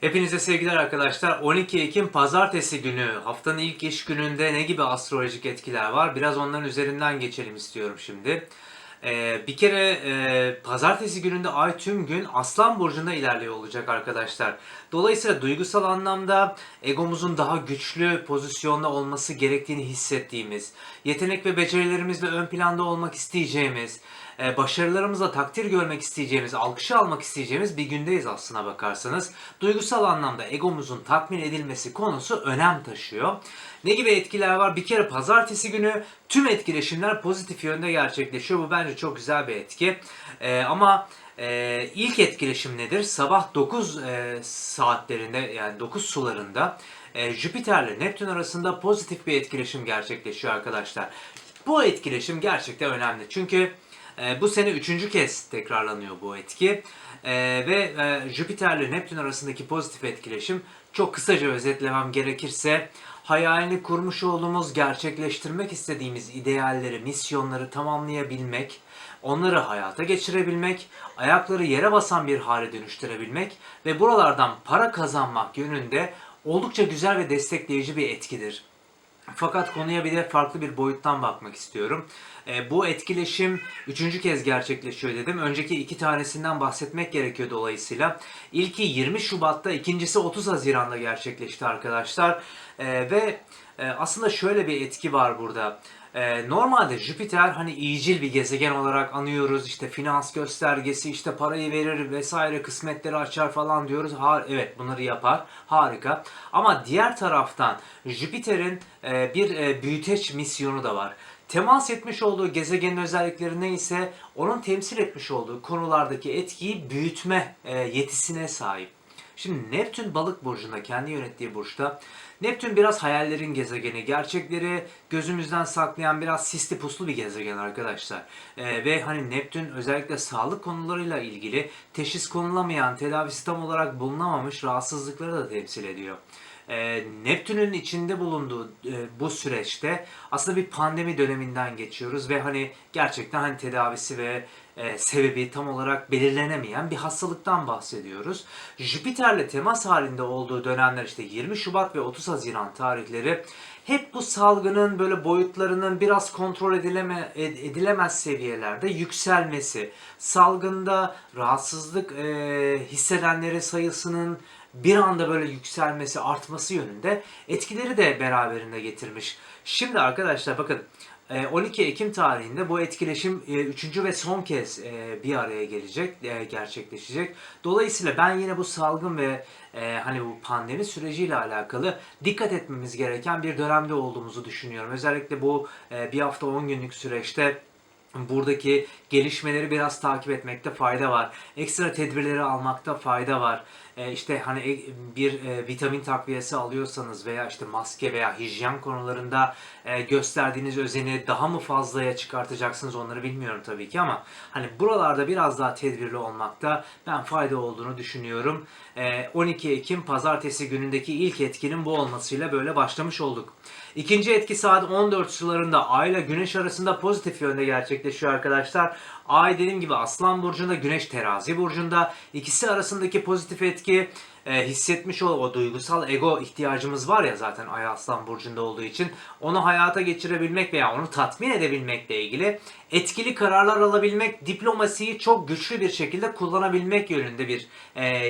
Hepinize sevgiler arkadaşlar. 12 Ekim pazartesi günü haftanın ilk iş gününde ne gibi astrolojik etkiler var? Biraz onların üzerinden geçelim istiyorum şimdi. Ee, bir kere e, pazartesi gününde ay tüm gün Aslan Burcu'nda ilerliyor olacak arkadaşlar. Dolayısıyla duygusal anlamda egomuzun daha güçlü pozisyonda olması gerektiğini hissettiğimiz, yetenek ve becerilerimizle ön planda olmak isteyeceğimiz, e, başarılarımızla takdir görmek isteyeceğimiz, alkışı almak isteyeceğimiz bir gündeyiz aslına bakarsanız. Duygusal anlamda egomuzun tatmin edilmesi konusu önem taşıyor. Ne gibi etkiler var? Bir kere pazartesi günü tüm etkileşimler pozitif yönde gerçekleşiyor. Bu bence çok güzel bir etki. E, ama e, ilk etkileşim nedir? Sabah 9 e, saatlerinde yani 9 sularında e, Jüpiter'le Neptün arasında pozitif bir etkileşim gerçekleşiyor arkadaşlar. Bu etkileşim gerçekten önemli. Çünkü e, bu sene üçüncü kez tekrarlanıyor bu etki. E, ve e, Jüpiter ile Neptün arasındaki pozitif etkileşim çok kısaca özetlemem gerekirse hayalini kurmuş olduğumuz, gerçekleştirmek istediğimiz idealleri, misyonları tamamlayabilmek, onları hayata geçirebilmek, ayakları yere basan bir hale dönüştürebilmek ve buralardan para kazanmak yönünde oldukça güzel ve destekleyici bir etkidir. Fakat konuya bir de farklı bir boyuttan bakmak istiyorum. E, bu etkileşim üçüncü kez gerçekleşiyor dedim. Önceki iki tanesinden bahsetmek gerekiyor dolayısıyla. İlki 20 Şubat'ta, ikincisi 30 Haziran'da gerçekleşti arkadaşlar. E, ve e, aslında şöyle bir etki var burada. Ee, normalde Jüpiter hani iyicil bir gezegen olarak anıyoruz. İşte finans göstergesi, işte parayı verir vesaire, kısmetleri açar falan diyoruz. Ha, evet bunları yapar. Harika. Ama diğer taraftan Jüpiter'in e, bir e, büyüteç misyonu da var. Temas etmiş olduğu gezegenin özellikleri neyse onun temsil etmiş olduğu konulardaki etkiyi büyütme e, yetisine sahip. Şimdi Neptün balık burcunda, kendi yönettiği burçta. Neptün biraz hayallerin gezegeni, gerçekleri gözümüzden saklayan biraz sisli puslu bir gezegen arkadaşlar. Ee, ve hani Neptün özellikle sağlık konularıyla ilgili teşhis konulamayan, tedavisi tam olarak bulunamamış rahatsızlıkları da temsil ediyor e, Neptün'ün içinde bulunduğu e, bu süreçte aslında bir pandemi döneminden geçiyoruz ve hani gerçekten hani tedavisi ve e, sebebi tam olarak belirlenemeyen bir hastalıktan bahsediyoruz. Jüpiter'le temas halinde olduğu dönemler işte 20 Şubat ve 30 Haziran tarihleri hep bu salgının böyle boyutlarının biraz kontrol edileme, edilemez seviyelerde yükselmesi, salgında rahatsızlık e, hissedenlerin sayısının bir anda böyle yükselmesi, artması yönünde etkileri de beraberinde getirmiş. Şimdi arkadaşlar bakın 12 Ekim tarihinde bu etkileşim 3. ve son kez e, bir araya gelecek, e, gerçekleşecek. Dolayısıyla ben yine bu salgın ve e, hani bu pandemi süreciyle alakalı dikkat etmemiz gereken bir dönemde olduğumuzu düşünüyorum. Özellikle bu bir hafta 10 günlük süreçte buradaki gelişmeleri biraz takip etmekte fayda var. Ekstra tedbirleri almakta fayda var. E, işte hani e, bir e, vitamin takviyesi alıyorsanız veya işte maske veya hijyen konularında e, gösterdiğiniz özeni daha mı fazlaya çıkartacaksınız onları bilmiyorum tabii ki ama hani buralarda biraz daha tedbirli olmakta ben fayda olduğunu düşünüyorum. E, 12 Ekim pazartesi günündeki ilk etkinin bu olmasıyla böyle başlamış olduk. İkinci etki saat 14 sularında Ay ile Güneş arasında pozitif yönde gerçekleşiyor arkadaşlar. Ay dediğim gibi Aslan Burcu'nda, Güneş Terazi Burcu'nda. ikisi arasındaki pozitif etki 因。E, hissetmiş ol o duygusal ego ihtiyacımız var ya zaten Ay Aslan Burcu'nda olduğu için onu hayata geçirebilmek veya onu tatmin edebilmekle ilgili etkili kararlar alabilmek, diplomasiyi çok güçlü bir şekilde kullanabilmek yönünde bir e, e,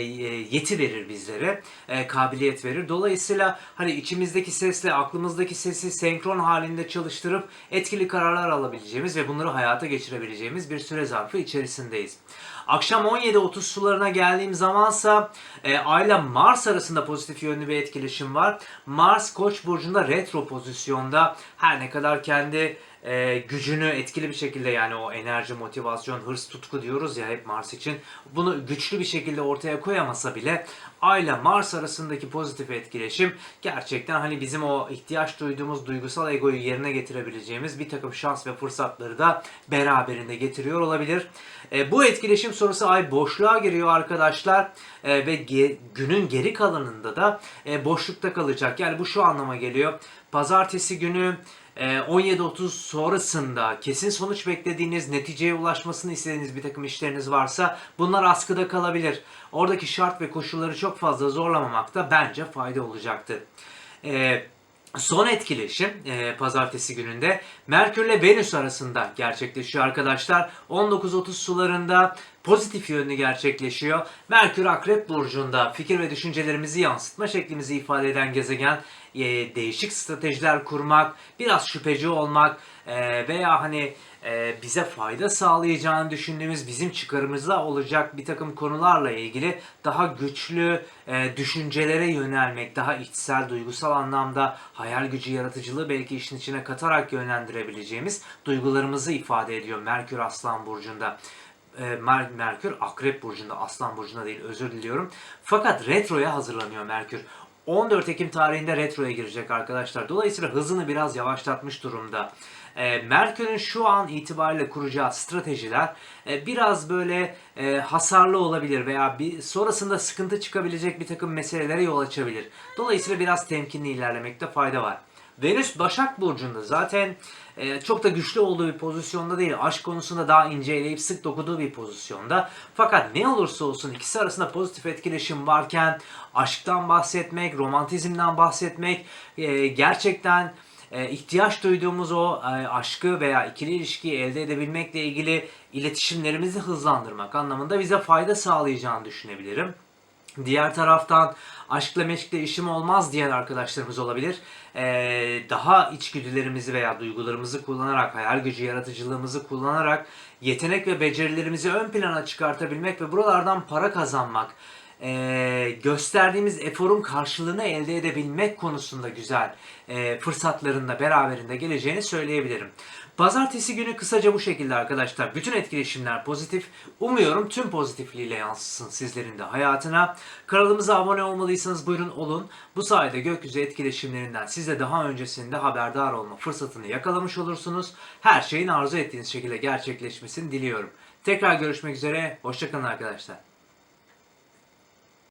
yeti verir bizlere, e, kabiliyet verir. Dolayısıyla hani içimizdeki sesle aklımızdaki sesi senkron halinde çalıştırıp etkili kararlar alabileceğimiz ve bunları hayata geçirebileceğimiz bir süre zarfı içerisindeyiz. Akşam 17.30 sularına geldiğim zamansa e, Ay ile Mars arasında pozitif yönlü bir etkileşim var. Mars Koç burcunda retro pozisyonda her ne kadar kendi e, gücünü etkili bir şekilde yani o enerji, motivasyon, hırs, tutku diyoruz ya hep Mars için. Bunu güçlü bir şekilde ortaya koyamasa bile Ay ile Mars arasındaki pozitif etkileşim gerçekten hani bizim o ihtiyaç duyduğumuz duygusal egoyu yerine getirebileceğimiz bir takım şans ve fırsatları da beraberinde getiriyor olabilir. E, bu etkileşim sonrası Ay boşluğa giriyor arkadaşlar e, ve ge- günün geri kalanında da e, boşlukta kalacak. Yani bu şu anlama geliyor. Pazartesi günü 17.30 sonrasında kesin sonuç beklediğiniz, neticeye ulaşmasını istediğiniz bir takım işleriniz varsa bunlar askıda kalabilir. Oradaki şart ve koşulları çok fazla zorlamamakta bence fayda olacaktır. E, Son etkileşim e, pazartesi gününde Merkür ile Venüs arasında gerçekleşiyor arkadaşlar. 19.30 sularında pozitif yönlü gerçekleşiyor. Merkür Akrep Burcu'nda fikir ve düşüncelerimizi yansıtma şeklimizi ifade eden gezegen e, değişik stratejiler kurmak, biraz şüpheci olmak e, veya hani e, bize fayda sağlayacağını düşündüğümüz bizim çıkarımızda olacak bir takım konularla ilgili daha güçlü e, düşüncelere yönelmek, daha içsel, duygusal anlamda hayal gücü, yaratıcılığı belki işin içine katarak yönlendirebileceğimiz duygularımızı ifade ediyor Merkür Aslan Burcu'nda. E, Mer- Merkür Akrep Burcu'nda, Aslan Burcu'nda değil özür diliyorum. Fakat retroya hazırlanıyor Merkür. 14 Ekim tarihinde retroya girecek arkadaşlar. Dolayısıyla hızını biraz yavaşlatmış durumda. E, şu an itibariyle kuracağı stratejiler e, biraz böyle e, hasarlı olabilir veya bir sonrasında sıkıntı çıkabilecek bir takım meselelere yol açabilir. Dolayısıyla biraz temkinli ilerlemekte fayda var. Venüs Başak Burcu'nda zaten e, çok da güçlü olduğu bir pozisyonda değil. Aşk konusunda daha ince eleyip sık dokuduğu bir pozisyonda. Fakat ne olursa olsun ikisi arasında pozitif etkileşim varken aşktan bahsetmek, romantizmden bahsetmek e, gerçekten e, ihtiyaç duyduğumuz o e, aşkı veya ikili ilişkiyi elde edebilmekle ilgili iletişimlerimizi hızlandırmak anlamında bize fayda sağlayacağını düşünebilirim. Diğer taraftan aşkla meşkle işim olmaz diyen arkadaşlarımız olabilir. Ee, daha içgüdülerimizi veya duygularımızı kullanarak, hayal gücü, yaratıcılığımızı kullanarak yetenek ve becerilerimizi ön plana çıkartabilmek ve buralardan para kazanmak, ee, gösterdiğimiz eforun karşılığını elde edebilmek konusunda güzel e, fırsatların da beraberinde geleceğini söyleyebilirim. Pazartesi günü kısaca bu şekilde arkadaşlar. Bütün etkileşimler pozitif. Umuyorum tüm pozitifliğiyle yansısın sizlerin de hayatına. Kanalımıza abone olmadıysanız buyurun olun. Bu sayede gökyüzü etkileşimlerinden siz de daha öncesinde haberdar olma fırsatını yakalamış olursunuz. Her şeyin arzu ettiğiniz şekilde gerçekleşmesini diliyorum. Tekrar görüşmek üzere. Hoşçakalın arkadaşlar.